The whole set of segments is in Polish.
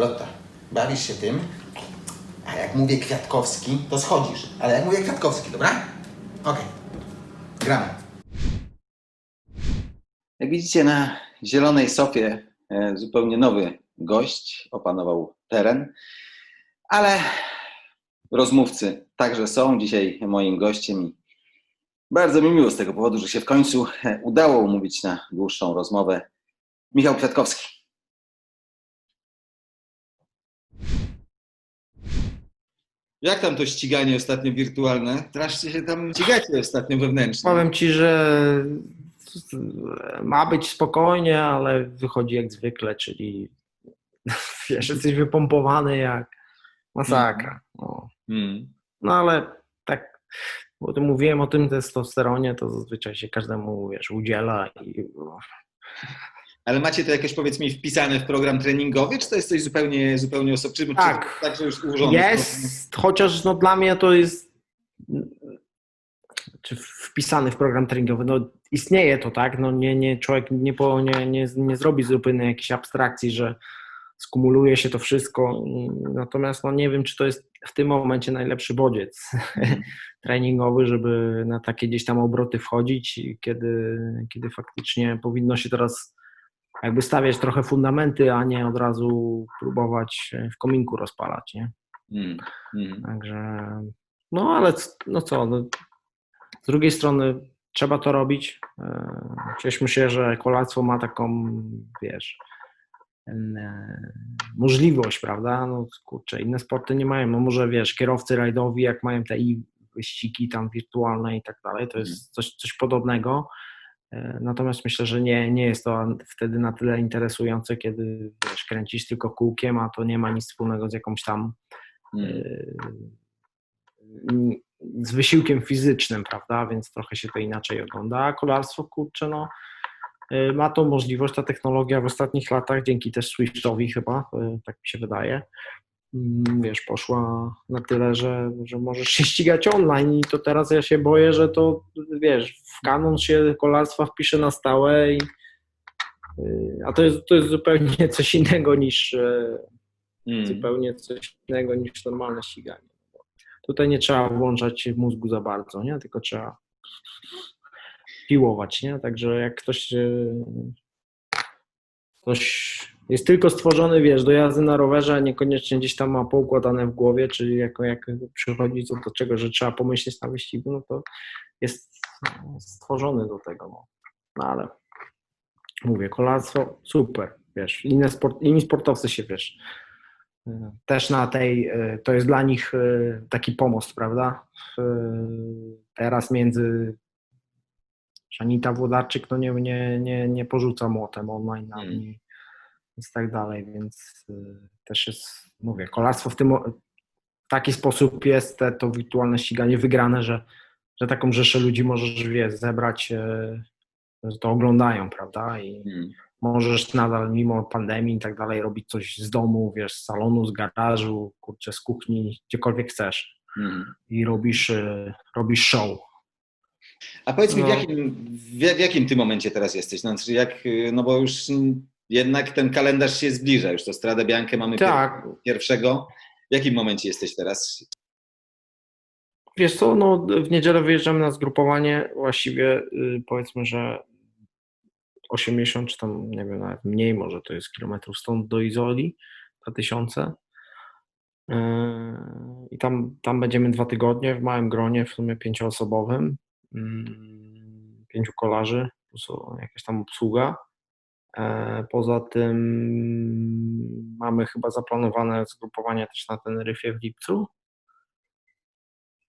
Lotta, bawisz się tym, a jak mówię Kwiatkowski, to schodzisz. Ale jak mówię Kwiatkowski, dobra? Okej. Gramy. Jak widzicie na zielonej sofie e, zupełnie nowy gość opanował teren, ale rozmówcy także są dzisiaj moim gościem bardzo mi miło z tego powodu, że się w końcu e, udało umówić na dłuższą rozmowę. Michał Kwiatkowski. Jak tam to ściganie ostatnio wirtualne? Strasznie się tam ścigacie ostatnio wewnętrznie. Powiem ci, że ma być spokojnie, ale wychodzi jak zwykle, czyli wiesz, jesteś wypompowany jak masakra. No, Hmm. no ale tak, bo tu mówiłem o tym testosteronie, to zazwyczaj się każdemu, wiesz, udziela i Ale macie to jakoś, powiedz mi, wpisane w program treningowy, czy to jest coś zupełnie, zupełnie? Czy, Tak. Czy także już ułożone? Jest, chociaż no dla mnie to jest czy wpisany w program treningowy. No istnieje to, tak? No nie, nie, człowiek nie, po, nie, nie, nie zrobi zupełnie jakiejś abstrakcji, że skumuluje się to wszystko. Natomiast no nie wiem, czy to jest w tym momencie najlepszy bodziec treningowy, żeby na takie gdzieś tam obroty wchodzić, kiedy, kiedy faktycznie powinno się teraz jakby stawiać trochę fundamenty, a nie od razu próbować w kominku rozpalać, nie? Hmm. Hmm. Także, no ale no co, no, z drugiej strony trzeba to robić. E, Cieszmy się, że kolarstwo ma taką, wiesz, e, możliwość, prawda? No kurczę, inne sporty nie mają. No może wiesz, kierowcy rajdowi, jak mają te i wyścigi tam wirtualne i tak dalej, to jest coś, coś podobnego. E, Natomiast myślę, że nie, nie jest to wtedy na tyle interesujące, kiedy wiesz, kręcisz tylko kółkiem, a to nie ma nic wspólnego z jakąś tam Hmm. Yy, z wysiłkiem fizycznym, prawda? Więc trochę się to inaczej ogląda. A kolarstwo, kurczę, no, yy, ma tą możliwość, ta technologia w ostatnich latach, dzięki też Swiftowi chyba, tak mi się wydaje, mm, wiesz, poszła na tyle, że, że możesz się ścigać online i to teraz ja się boję, że to, wiesz, w kanon się kolarstwa wpisze na stałe i yy, a to jest, to jest zupełnie coś innego niż, yy, Hmm. zupełnie coś innego niż normalne ściganie. Tutaj nie trzeba włączać mózgu za bardzo, nie? tylko trzeba piłować. Nie? Także jak ktoś, ktoś jest tylko stworzony, wiesz, do jazdy na rowerze, a niekoniecznie gdzieś tam ma poukładane w głowie, czyli jako, jak przychodzi co do czego, że trzeba pomyśleć na wyścigu, no to jest stworzony do tego. No, no ale mówię, kolarstwo super, wiesz, inne sport, inni sportowcy się, wiesz, też na tej, e, to jest dla nich e, taki pomost, prawda? W- Teraz między Anita Włodarczyk no nie, nie, nie, nie porzuca młotem online na I tak dalej, więc e, też jest, mówię, kolarstwo w tym w taki sposób jest te, to wirtualne ściganie wygrane, że, że taką rzeszę ludzi możesz, wiesz, zebrać, e, że to oglądają, prawda? I, Hmm. możesz nadal mimo pandemii i tak dalej robić coś z domu, wiesz, z salonu, z garażu, kurczę, z kuchni, gdziekolwiek chcesz Hmm. i robisz, e, robisz show. A powiedz mi, w No. jakim, w, w jakim ty momencie teraz jesteś? No, znaczy jak, y, no bo już mm, jednak ten kalendarz się zbliża, już to Stradę Biankę mamy Tak. pier- pierwszego. W jakim momencie jesteś teraz? Wiesz co, no w niedzielę wyjeżdżamy na zgrupowanie, właściwie y, powiedzmy, że 80 czy tam, nie wiem, nawet mniej może to jest kilometrów stąd do Izoli, 2000. Yy, I tam, tam będziemy dwa tygodnie w małym gronie, w sumie pięcioosobowym, mm, pięciu kolarzy, plus jakaś tam obsługa. E, Poza tym mamy chyba zaplanowane zgrupowanie też na Teneryfie w lipcu.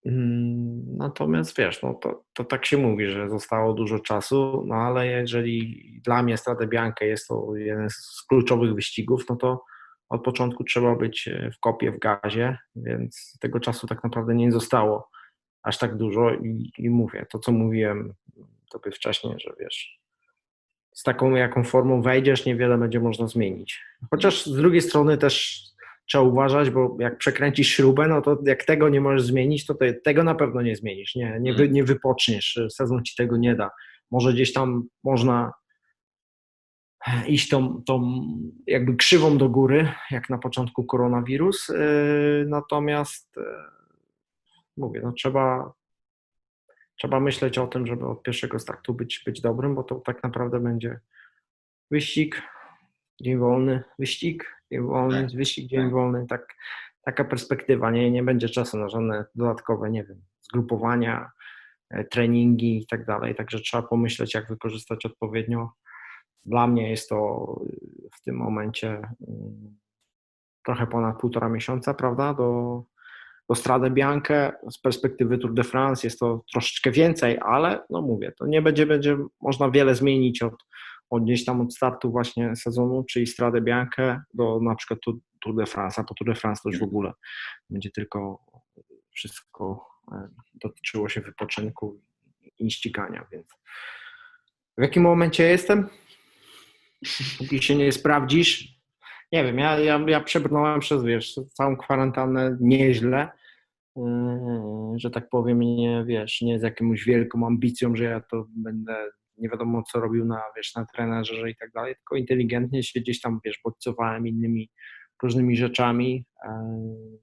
Mm, Natomiast wiesz, no to, to tak się mówi, że zostało dużo czasu, no ale jeżeli dla mnie Stradę Biankę jest to jeden z kluczowych wyścigów, no to od początku trzeba być e, w kopie, w gazie, więc tego czasu tak naprawdę nie zostało aż tak dużo i, i mówię, to co mówiłem tobie wcześniej, że wiesz, z taką jaką formą wejdziesz, niewiele będzie można zmienić. Chociaż z drugiej strony też trzeba uważać, bo jak przekręcisz śrubę, no to jak tego nie możesz zmienić, to te, tego na pewno nie zmienisz, nie, nie, wy, nie wypoczniesz, sezon ci tego nie da. Może gdzieś tam można iść tą, tą jakby krzywą do góry, jak na początku koronawirus. Yy, Natomiast yy, mówię, no trzeba, trzeba myśleć o tym, żeby od pierwszego startu być, być dobrym, bo to tak naprawdę będzie wyścig, dzień wolny, wyścig, dzień wolny, Tak, wyścig, dzień tak. wolny, tak, taka perspektywa, nie, nie będzie czasu na żadne dodatkowe, nie wiem, zgrupowania, e, treningi i tak dalej, także trzeba pomyśleć, jak wykorzystać odpowiednio. Dla mnie jest to w tym momencie mm, trochę ponad półtora miesiąca, prawda, do, do Strade Bianche. Z perspektywy Tour de France jest to troszeczkę więcej, ale no mówię, to nie będzie, będzie można wiele zmienić od, od gdzieś tam od startu właśnie sezonu, czyli Strade Bianche do na przykład Tour, de France, a po Tour de France to już w ogóle będzie tylko wszystko e, dotyczyło się wypoczynku i ścigania, więc w jakim momencie jestem? Póki się nie sprawdzisz, nie wiem, ja, ja, ja przebrnąłem przez, wiesz, całą kwarantannę nieźle, że tak powiem, nie, wiesz, nie z jakąś wielką ambicją, że ja to będę nie wiadomo co robił na, wiesz, na trenerze i tak dalej, tylko inteligentnie się gdzieś tam, wiesz, bodźcowałem innymi różnymi rzeczami, yy,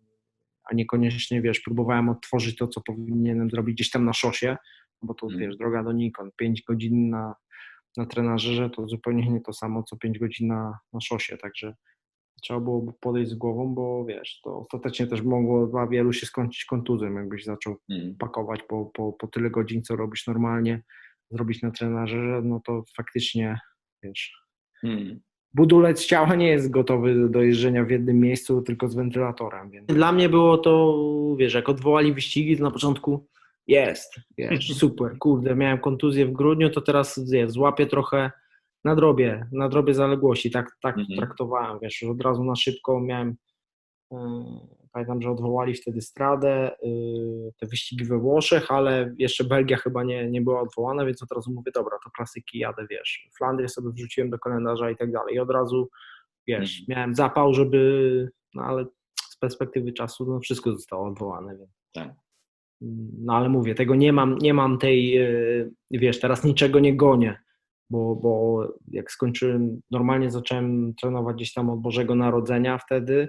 a niekoniecznie, wiesz, próbowałem odtworzyć to, co powinienem zrobić gdzieś tam na szosie, bo to, Mm. wiesz, droga do Nikon, 5 godzin na, na trenażerze to zupełnie nie to samo, co 5 godzin na, na szosie, także trzeba było podejść z głową, bo wiesz, to ostatecznie też mogło dla wielu się skończyć kontuzją, jakbyś zaczął Mm. pakować po, po, po tyle godzin, co robisz normalnie, zrobić na trenażerze, no to faktycznie, wiesz, Mm. budulec ciała nie jest gotowy do jeżdżenia w jednym miejscu, tylko z wentylatorem. Więc. Dla mnie było to, wiesz, jak odwołali wyścigi, to na początku jest, wiesz, super, kurde, miałem kontuzję w grudniu, to teraz wiesz, złapię trochę nadrobię, nadrobię zaległości, tak, tak Mhm. traktowałem, wiesz, od razu na szybko miałem, yy, pamiętam, że odwołali wtedy Stradę, yy, te wyścigi we Włoszech, ale jeszcze Belgia chyba nie, nie była odwołana, więc od razu mówię, dobra, to klasyki jadę, wiesz, Flandrię sobie wrzuciłem do kalendarza i tak dalej i od razu, wiesz, Mhm. miałem zapał, żeby, no ale z perspektywy czasu, no wszystko zostało odwołane, więc Tak. no ale mówię, tego nie mam, nie mam tej, yy, wiesz, teraz niczego nie gonię, bo, bo jak skończyłem, normalnie zacząłem trenować gdzieś tam od Bożego Narodzenia wtedy,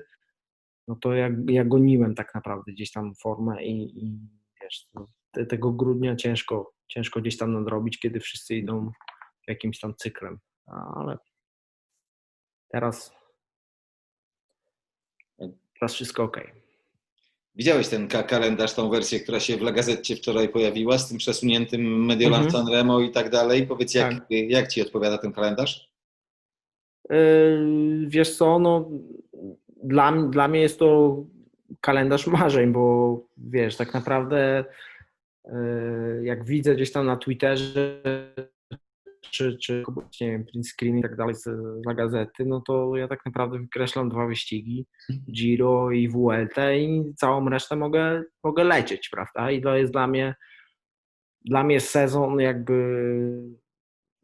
no to ja, ja goniłem tak naprawdę gdzieś tam formę i, i wiesz, to, te, tego grudnia ciężko, ciężko gdzieś tam nadrobić, kiedy wszyscy idą jakimś tam cyklem, ale teraz teraz wszystko ok. Widziałeś ten ka- kalendarz, tą wersję, która się w La Gazette wczoraj pojawiła z tym przesuniętym Mediolan Mhm. Sanremo i tak dalej. Powiedz, jak, Tak. jak ci odpowiada ten kalendarz? Yy, Wiesz co, no dla, dla mnie jest to kalendarz marzeń, bo wiesz, tak naprawdę yy, jak widzę gdzieś tam na Twitterze czy, czy nie wiem, print screen i tak dalej z gazety, no to ja tak naprawdę wykreślam dwa wyścigi, Giro i Vuelta i całą resztę mogę, mogę lecieć, prawda? I to jest dla mnie dla mnie sezon jakby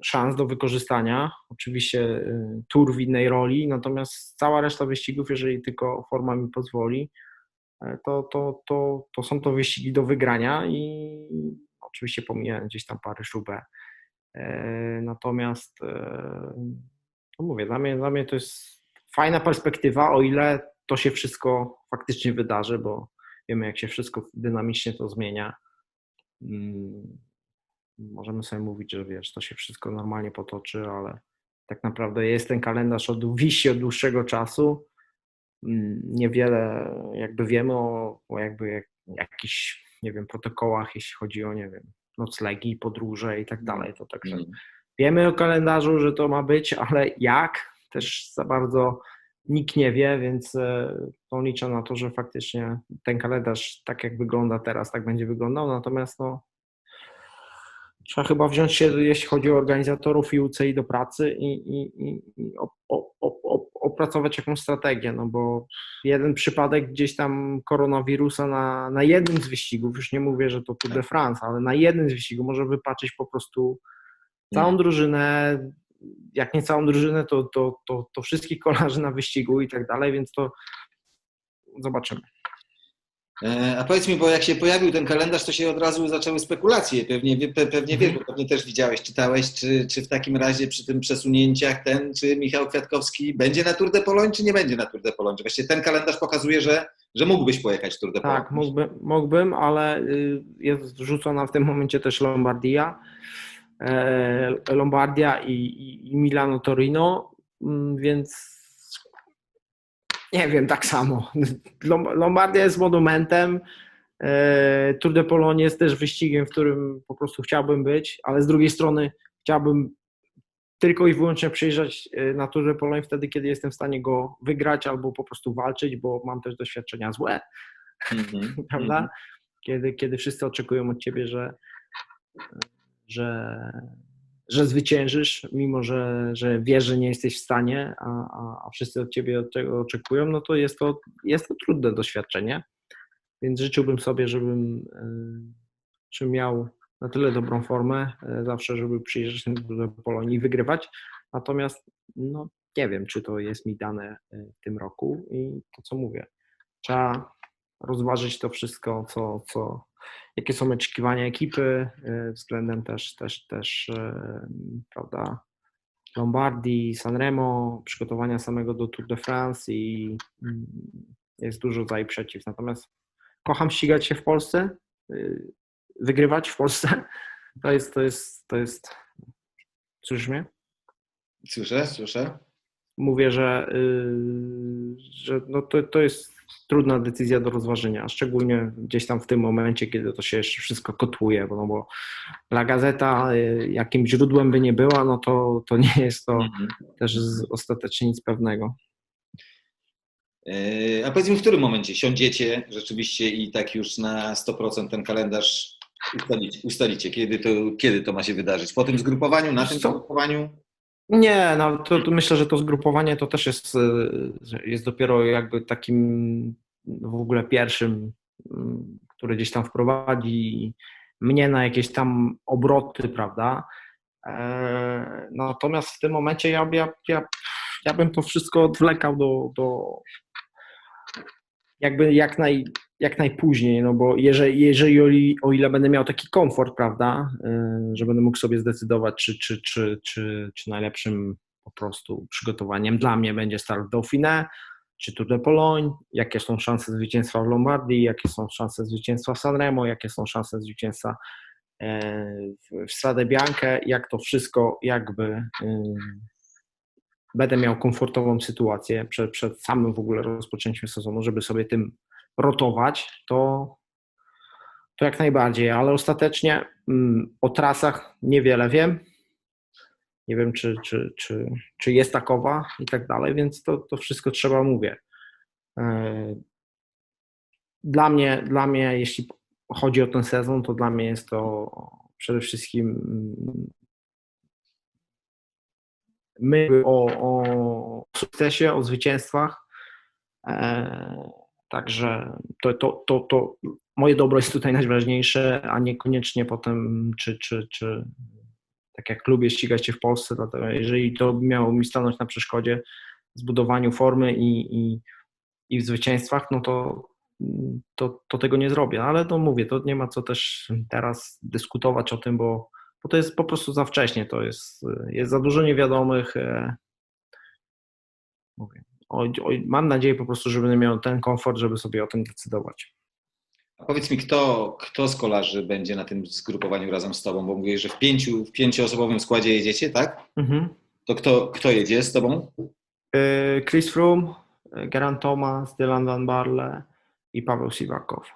szans do wykorzystania. Oczywiście y, tour w innej roli, natomiast cała reszta wyścigów, jeżeli tylko forma mi pozwoli, e, to, to, to, to są to wyścigi do wygrania i oczywiście pomijając gdzieś tam parę szubę. Natomiast e, no mówię, dla mnie, dla mnie to jest fajna perspektywa, o ile to się wszystko faktycznie wydarzy, bo wiemy, jak się wszystko dynamicznie to zmienia. Mm, Możemy sobie mówić, że wiesz, to się wszystko normalnie potoczy, ale tak naprawdę jest ten kalendarz od wisi od dłuższego czasu. Mm, Niewiele jakby wiemy o, o jakby jak, jakichś, nie wiem, protokołach, jeśli chodzi o, nie wiem, noclegi, podróże i tak dalej. To także Mm. wiemy o kalendarzu, że to ma być, ale jak też za bardzo nikt nie wie, więc to liczę na to, że faktycznie ten kalendarz tak jak wygląda teraz, tak będzie wyglądał. Natomiast no, trzeba chyba wziąć się, jeśli chodzi o organizatorów i UCI do pracy i, i, i, i op, op, op, opracować jakąś strategię, no bo jeden przypadek gdzieś tam koronawirusa na, na jednym z wyścigów, już nie mówię, że to Tour de France, ale na jednym z wyścigów może wypaczyć po prostu całą drużynę, jak nie całą drużynę, to, to, to, to wszystkich kolarzy na wyścigu i tak dalej, więc to zobaczymy. E, A powiedz mi, bo jak się pojawił ten kalendarz, to się od razu zaczęły spekulacje. Pewnie, pe, pewnie wiesz, bo pewnie też widziałeś, czytałeś, czy, czy w takim razie przy tym przesunięciach ten, czy Michał Kwiatkowski będzie na Tour de Pologne, czy nie będzie na Tour de? Właściwie ten kalendarz pokazuje, że, że mógłbyś pojechać Tour de Pologne. Tak, mógłbym, mógłbym ale y, jest rzucona w tym momencie też Lombardia. E, Lombardia i, i, i Milano Torino, mm, więc nie wiem, tak samo. Lom- Lombardia jest monumentem. e, Tour de Pologne jest też wyścigiem, w którym po prostu chciałbym być, ale z drugiej strony chciałbym tylko i wyłącznie przyjeżdżać e, na Tour de Pologne wtedy, kiedy jestem w stanie go wygrać albo po prostu walczyć, bo mam też doświadczenia złe Mhm. prawda? Kiedy, kiedy wszyscy oczekują od ciebie, że, że, że zwyciężysz, mimo że, że wiesz, że nie jesteś w stanie, a, a, a wszyscy od ciebie tego oczekują, no to jest to, jest to trudne doświadczenie. Więc życzyłbym sobie, żebym, y, żebym miał na tyle dobrą formę y, zawsze, żeby przyjeżdżać do Polonii i wygrywać. Natomiast no, nie wiem, czy to jest mi dane y, w tym roku i to, co mówię. Trzeba rozważyć to wszystko, co, co, jakie są oczekiwania ekipy e, względem też, też, też e, prawda, Lombardii, Sanremo, przygotowania samego do Tour de France i mm, jest dużo za i przeciw. Natomiast kocham ścigać się w Polsce, y, wygrywać w Polsce. To jest, to jest, to jest, słyszysz mnie? Słyszę, słyszę. mówię, że, y, że no to, to jest trudna decyzja do rozważenia, szczególnie gdzieś tam w tym momencie, kiedy to się jeszcze wszystko kotłuje, bo, no bo La Gazeta, y, jakim źródłem by nie była, no to, to nie jest to Mhm. też z, ostatecznie nic pewnego. E, A powiedz mi, w którym momencie siądziecie rzeczywiście i tak już na 100% ten kalendarz ustalicie? ustalicie? Kiedy, to, kiedy to ma się wydarzyć? Po tym zgrupowaniu, na tym zgrupowaniu? Nie, no to, to myślę, że to zgrupowanie to też jest, y, jest dopiero jakby takim w ogóle pierwszym, mm, który gdzieś tam wprowadzi mnie na jakieś tam obroty, prawda? E, Natomiast w tym momencie ja, ja, ja, ja bym to wszystko odwlekał do, do jakby jak, naj, jak najpóźniej, no bo jeżeli, jeżeli o, ile będę miał taki komfort, prawda, y, że będę mógł sobie zdecydować, czy, czy, czy, czy, czy najlepszym po prostu przygotowaniem dla mnie będzie start Dauphiné, czy Tour de Pologne, jakie są szanse zwycięstwa w Lombardii, jakie są szanse zwycięstwa w Sanremo, jakie są szanse zwycięstwa e, w- w Strade Bianche, jak to wszystko jakby y, będę miał komfortową sytuację przed, przed samym w ogóle rozpoczęciem sezonu, żeby sobie tym rotować, to, to jak najbardziej, ale ostatecznie mm, o trasach niewiele wiem. Nie wiem, czy, czy, czy, czy jest takowa i tak dalej, więc to, to wszystko trzeba mówię. E, Dla mnie, dla mnie, jeśli chodzi o ten sezon, to dla mnie jest to przede wszystkim mm, my o, o sukcesie, o zwycięstwach. Także to, to, to, to moje dobro jest tutaj najważniejsze, a niekoniecznie potem, czy, czy, czy tak jak lubię ścigać się w Polsce, dlatego jeżeli to miało mi stanąć na przeszkodzie zbudowaniu formy i, i, i w zwycięstwach, no to, to, to tego nie zrobię. Ale to mówię, to nie ma co też teraz dyskutować o tym, bo, bo to jest po prostu za wcześnie, to jest, jest za dużo niewiadomych. e, Mówię. Oj, oj, mam nadzieję po prostu, że będę miał ten komfort, żeby sobie o tym decydować. A powiedz mi, kto, kto z kolarzy będzie na tym zgrupowaniu razem z tobą? Bo mówisz, że w, pięciu, w pięcioosobowym składzie jedziecie, tak? Mhm. To kto, kto jedzie z tobą? Y, Chris Froome, Geraint Thomas, Dylan Van Barle i Paweł Siwakow.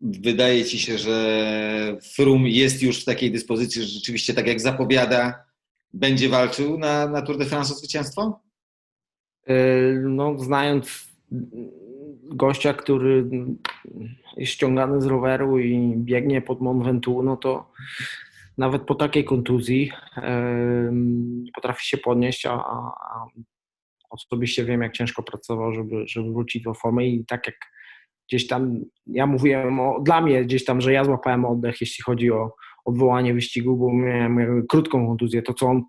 Wydaje ci się, że Frum jest już w takiej dyspozycji, że rzeczywiście tak jak zapowiada, będzie walczył na, na Tour de France o zwycięstwo? Y, No, znając gościa, który jest ściągany z roweru i biegnie pod Mont Ventoux, no to nawet po takiej kontuzji em, potrafi się podnieść, a, a osobiście wiem, jak ciężko pracował, żeby, żeby wrócić do formy. I tak jak gdzieś tam, ja mówiłem o, dla mnie gdzieś tam, że ja złapałem oddech, jeśli chodzi o odwołanie wyścigu, bo miałem krótką kontuzję, to co on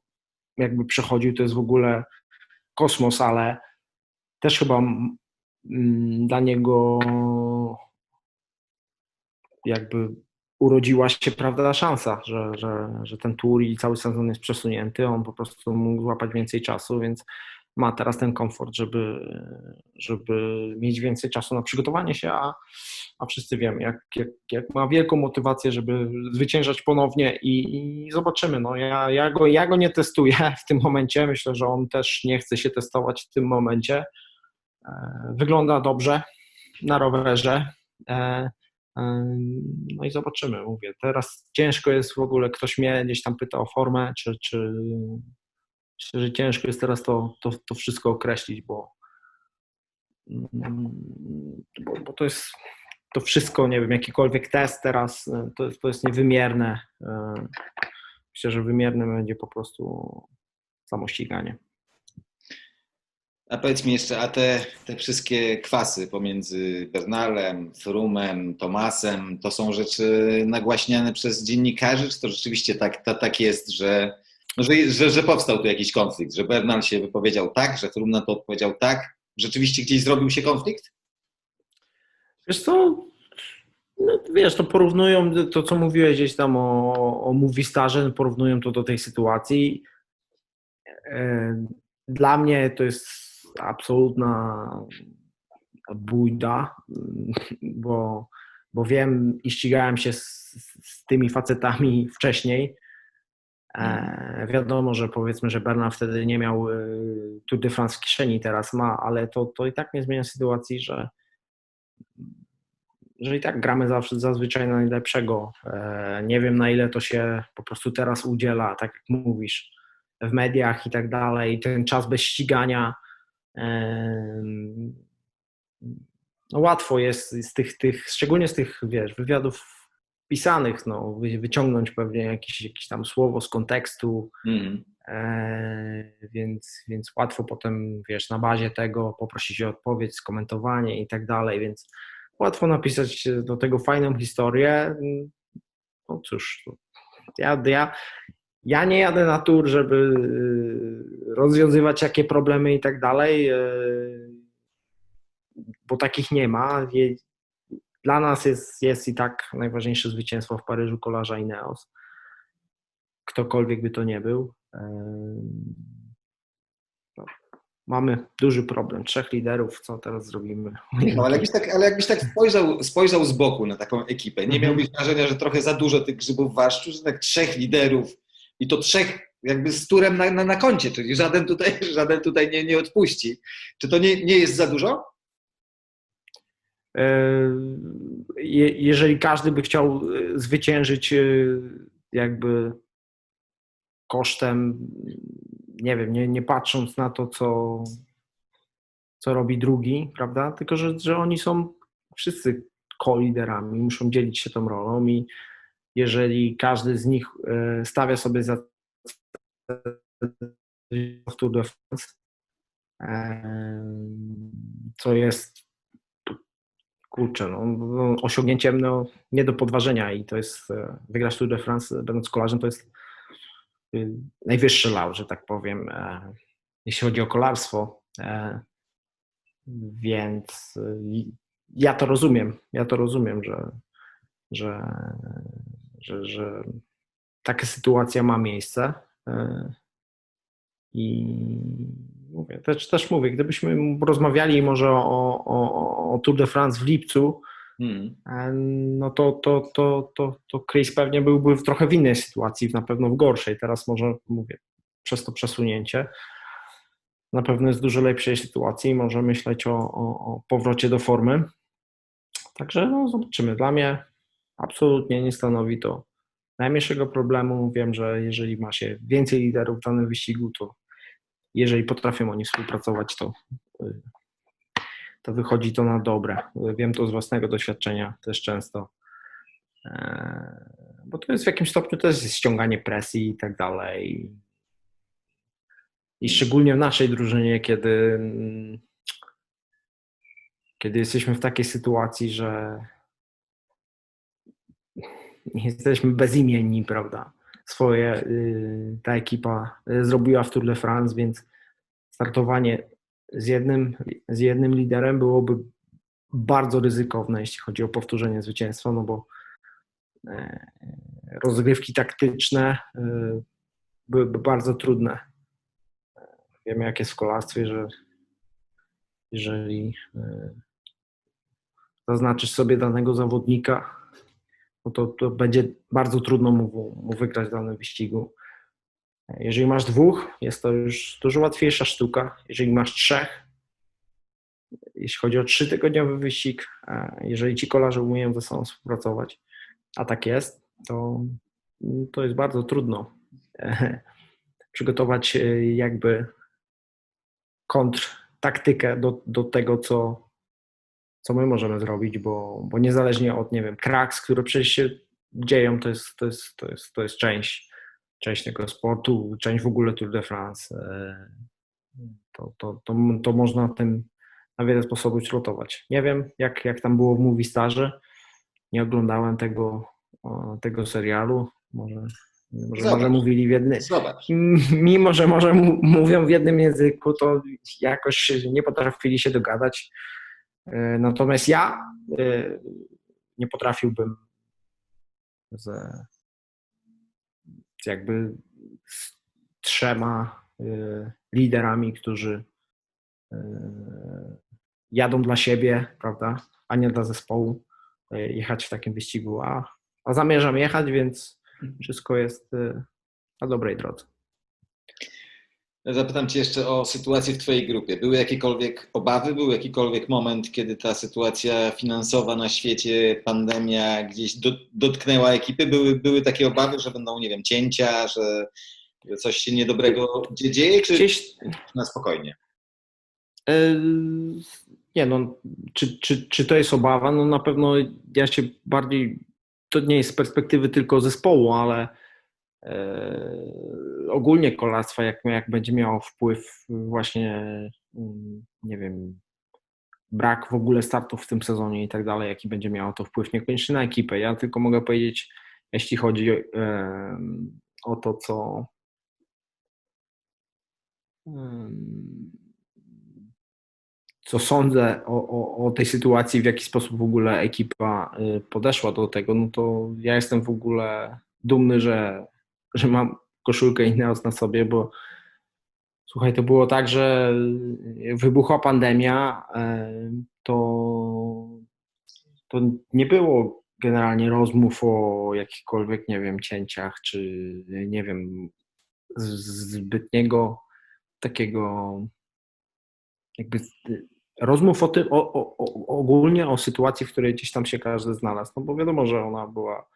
jakby przechodził, to jest w ogóle kosmos, ale też chyba mm, dla niego jakby urodziła się prawda szansa, że, że, że ten tour i cały sezon jest przesunięty, on po prostu mógł złapać więcej czasu, więc ma teraz ten komfort, żeby, żeby mieć więcej czasu na przygotowanie się, a, a wszyscy wiemy, jak, jak, jak ma wielką motywację, żeby zwyciężać ponownie i, i zobaczymy. No, ja, ja, go, ja go nie testuję w tym momencie, myślę, że on też nie chce się testować w tym momencie. E, Wygląda dobrze na rowerze. E, e, No i zobaczymy, mówię. Teraz ciężko jest w ogóle, ktoś mnie gdzieś tam pyta o formę, czy, czy myślę, że ciężko jest teraz to, to, to wszystko określić, bo, mm, bo, bo to jest to wszystko, nie wiem, jakikolwiek test teraz, e, to, jest- to jest niewymierne. E, Myślę, że wymierne będzie po prostu samo ściganie. A powiedz mi jeszcze, a te, te wszystkie kwasy pomiędzy Bernalem, Frumem, Tomasem, to są rzeczy nagłaśniane przez dziennikarzy, czy to rzeczywiście tak, to, tak jest, że, że, że, że powstał tu jakiś konflikt, że Bernal się wypowiedział tak, że Frum na to odpowiedział tak? Rzeczywiście gdzieś zrobił się konflikt? Wiesz co, no, wiesz, to porównują to, co mówiłeś gdzieś tam o, o Movistarze, porównują to do tej sytuacji. E, Dla mnie to jest absolutna bójda, bo, bo wiem i ścigałem się z, z tymi facetami wcześniej. E, wiadomo, że powiedzmy, że Bernard wtedy nie miał e, Tour de France w kieszeni, teraz ma, ale to, to i tak nie zmienia sytuacji, że że i tak gramy zawsze, zazwyczaj na najlepszego. E, Nie wiem na ile to się po prostu teraz udziela, tak jak mówisz, w mediach i tak dalej. Ten czas bez ścigania. No łatwo jest z tych, tych, szczególnie z tych, wiesz, wywiadów pisanych, no, wy- wyciągnąć pewnie jakieś, jakieś tam słowo z kontekstu, Mhm. E, więc, więc łatwo potem, wiesz, na bazie tego poprosić o odpowiedź, skomentowanie i tak dalej, więc łatwo napisać do tego fajną historię. No cóż, to ja, ja, ja nie jadę na tour, żeby y, rozwiązywać jakie problemy i tak dalej, y, bo takich nie ma. Dla nas jest, jest i tak najważniejsze zwycięstwo w Paryżu kolarza Ineos. Ktokolwiek by to nie był. Em, no, Mamy duży problem. Trzech liderów, co teraz zrobimy? Michał, ale jakbyś tak, ale jakbyś tak spojrzał, spojrzał z boku na taką ekipę, nie Mhm. miałbyś wrażenia, że trochę za dużo tych grzybów w warszczu, że tak trzech liderów i to trzech jakby z turem na, na, na koncie, czyli żaden tutaj, żaden tutaj nie, nie odpuści. Czy to nie, nie jest za dużo? Je- jeżeli każdy by chciał e, zwyciężyć e, jakby kosztem, nie wiem, nie, nie patrząc na to, co, co robi drugi, prawda? Tylko, że, że oni są wszyscy co-liderami, muszą dzielić się tą rolą i jeżeli każdy z nich e, stawia sobie za Tour de France, co jest kurczę, no, no, osiągnięciem no, nie do podważenia i to jest e, wygrać Tour de France będąc kolarzem to jest y, najwyższy laur, że tak powiem, e, jeśli chodzi o kolarstwo. E, Więc ja to rozumiem, ja to rozumiem, że, że, że, że taka sytuacja ma miejsce. I mówię, też, też mówię, gdybyśmy rozmawiali może o, o, o Tour de France w lipcu, Hmm. e, no to, to, to, to, to Chris pewnie byłby w trochę w innej sytuacji, na pewno w gorszej. Teraz może mówię, przez to przesunięcie na pewno jest w dużo lepszej sytuacji i może myśleć o, o, o powrocie do formy. Także no, zobaczymy. Dla mnie absolutnie nie stanowi to najmniejszego problemu. Wiem, że jeżeli ma się więcej liderów w danym wyścigu, to jeżeli potrafią oni współpracować, to, y, to wychodzi to na dobre. Wiem to z własnego doświadczenia też często. E, Bo to jest w jakimś stopniu też ściąganie presji i tak dalej. I szczególnie w naszej drużynie, kiedy, mm, kiedy jesteśmy w takiej sytuacji, że jesteśmy bezimienni, prawda? Swoje y, ta ekipa y, zrobiła w Tour de France, więc startowanie z jednym, z jednym liderem byłoby bardzo ryzykowne, jeśli chodzi o powtórzenie zwycięstwa, no bo e, rozgrywki taktyczne e, byłyby bardzo trudne. Wiemy, jak jest w kolarstwie, że jeżeli e, zaznaczysz sobie danego zawodnika, no to, to będzie bardzo trudno mu, mu wygrać w danym wyścigu. Jeżeli masz dwóch, jest to już dużo łatwiejsza sztuka. Jeżeli masz trzech, jeśli chodzi o trzytygodniowy wyścig, jeżeli ci kolarze umieją ze sobą współpracować, a tak jest, to, to jest bardzo trudno przygotować e, jakby kontrtaktykę do, do tego, co, co my możemy zrobić, bo, bo niezależnie od, nie wiem, kraks, które przecież się dzieją, to jest, to jest, to jest, to jest część, część tego sportu, część w ogóle Tour de France. e, To, to, to, to można tym na wiele sposobów śrutować. Nie wiem, jak, jak tam było w Movistarze. Nie oglądałem tego, tego serialu. Może, może, Zobacz. może mówili w jednym. Mimo, że może mówią w jednym języku, to jakoś nie potrafili się dogadać. E, Natomiast ja e, nie potrafiłbym z, jakby z trzema e, liderami, którzy jadą dla siebie, prawda, a nie dla zespołu, jechać w takim wyścigu. A, a zamierzam jechać, więc wszystko jest na dobrej drodze. Zapytam Cię jeszcze o sytuację w Twojej grupie. Były jakiekolwiek obawy, był jakikolwiek moment, kiedy ta sytuacja finansowa na świecie, pandemia gdzieś do, dotknęła ekipy? Były, były takie obawy, że będą, nie wiem, cięcia, że, coś się niedobrego dzie- dzieje, czy Gdzieś na spokojnie? e, nie no, czy, czy, czy to jest obawa? No na pewno ja się bardziej, to nie jest z perspektywy tylko zespołu, ale ogólnie kolarstwa, jak, jak będzie miało wpływ właśnie, mm, nie wiem, brak w ogóle startów w tym sezonie i tak dalej, jaki będzie miało to wpływ, niekoniecznie na ekipę. Ja tylko mogę powiedzieć, jeśli chodzi em, o to, co em, co sądzę o, o, o tej sytuacji, w jaki sposób w ogóle ekipa y, podeszła do tego, no to ja jestem w ogóle dumny, że, że mam koszulkę Ineos na sobie, bo słuchaj, to było tak, że wybuchła pandemia, e, to, to nie było generalnie rozmów o jakichkolwiek, nie wiem, cięciach, czy nie wiem, zbytniego takiego jakby rozmów o tym, o, o, o, ogólnie o sytuacji, w której gdzieś tam się każdy znalazł, no bo wiadomo, że ona była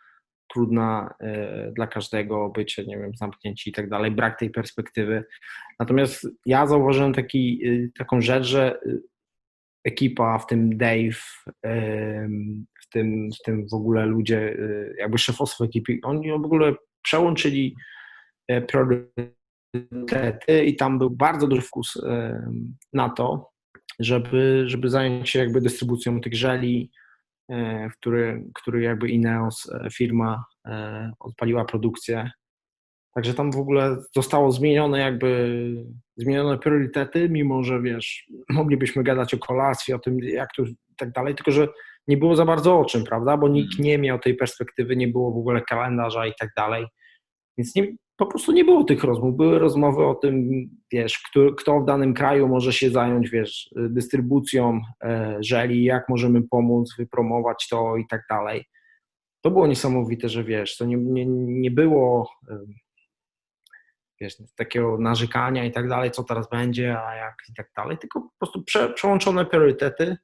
trudna e, dla każdego, bycie, nie wiem, zamknięci i tak dalej, brak tej perspektywy. Natomiast ja zauważyłem taki, y, taką rzecz, że y, ekipa, w tym Dave, w tym, w tym w ogóle ludzie, jakby szefostwo ekipy, oni w ogóle przełączyli e, priorytety i tam był bardzo duży fokus na to, żeby, żeby zająć się jakby dystrybucją tych żeli, e, który, który jakby Ineos, e, firma, e, odpaliła produkcję. Także tam w ogóle zostało zmienione jakby, zmienione priorytety, mimo że wiesz, moglibyśmy gadać o kolarstwie, o tym jak to i tak dalej, tylko że nie było za bardzo o czym, prawda, bo nikt nie miał tej perspektywy, nie było w ogóle kalendarza i tak dalej, więc nie, po prostu nie było tych rozmów. Były rozmowy o tym, wiesz, kto, kto w danym kraju może się zająć, wiesz, dystrybucją e, żeli, jak możemy pomóc, wypromować to i tak dalej. To było niesamowite, że wiesz, to nie, nie, nie było em, wiesz, takiego narzekania i tak dalej, co teraz będzie, a jak i tak dalej, tylko po prostu prze, przełączone priorytety,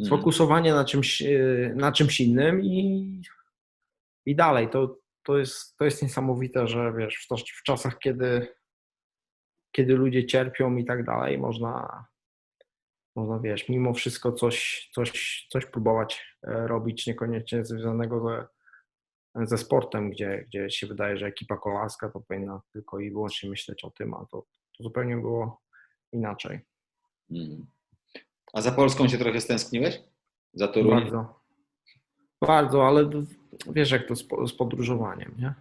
Mhm. sfokusowanie na czymś, e, na czymś innym i, i dalej. To, to, jest, to jest niesamowite, że wiesz, w, w czasach, kiedy, kiedy ludzie cierpią i tak dalej, można, można wiesz, mimo wszystko coś, coś, coś próbować e, robić, niekoniecznie związanego ze, ze sportem, gdzie, gdzie się wydaje, że ekipa kolarska to powinna tylko i wyłącznie myśleć o tym, a to, to zupełnie było inaczej. Mhm. A za Polską się trochę stęskniłeś? Za Toruń? Bardzo. Bardzo, ale wiesz, jak to z, po- z podróżowaniem, nie?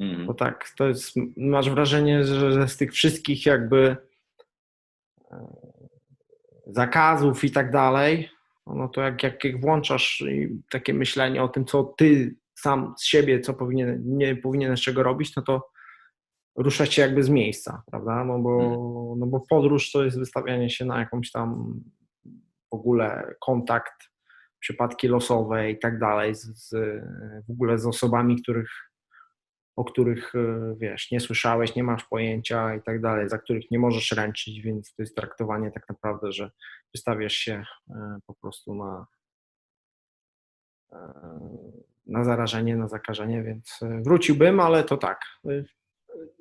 Mhm. To tak, to jest, masz wrażenie, że, z tych wszystkich jakby e, zakazów i tak dalej, no to jak, jak, jak włączasz takie myślenie o tym, co ty sam z siebie, co powinien, nie powinieneś czego robić, no to ruszać się jakby z miejsca, prawda? No bo, no bo podróż to jest wystawianie się na jakąś tam w ogóle kontakt, przypadki losowe i tak dalej, z, z, w ogóle z osobami, których, o których e, wiesz, nie słyszałeś, nie masz pojęcia i tak dalej, za których nie możesz ręczyć, więc to jest traktowanie tak naprawdę, że wystawiasz się e, po prostu na, e, na zarażenie, na zakażenie, więc wróciłbym, ale to tak.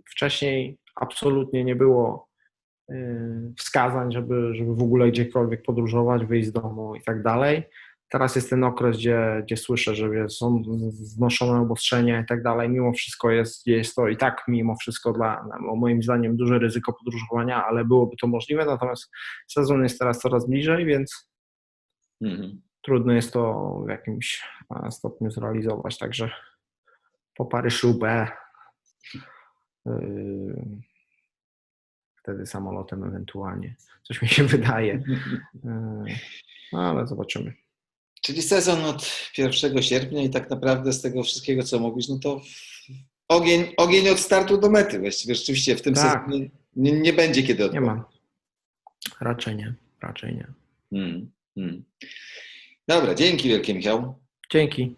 Wcześniej absolutnie nie było wskazań, żeby, żeby w ogóle gdziekolwiek podróżować, wyjść z domu i tak dalej. Teraz jest ten okres, gdzie, gdzie słyszę, że są znoszone obostrzenia i tak dalej. Mimo wszystko jest, jest to i tak mimo wszystko dla, no, moim zdaniem, duże ryzyko podróżowania, ale byłoby to możliwe. Natomiast sezon jest teraz coraz bliżej, więc Mhm. trudno jest to w jakimś stopniu zrealizować. Także po Paryżu-B yy, wtedy samolotem ewentualnie. Coś mi się wydaje. Yy, no, ale zobaczymy. Czyli sezon od 1 sierpnia i tak naprawdę z tego wszystkiego, co mówisz, no to ogień, ogień od startu do mety. Właściwie rzeczywiście w tym Tak. sezonie nie, nie będzie kiedy Nie ma. Raczej nie. Raczej nie. Mm, mm. Dobra, dzięki wielkie Michał. Dzięki.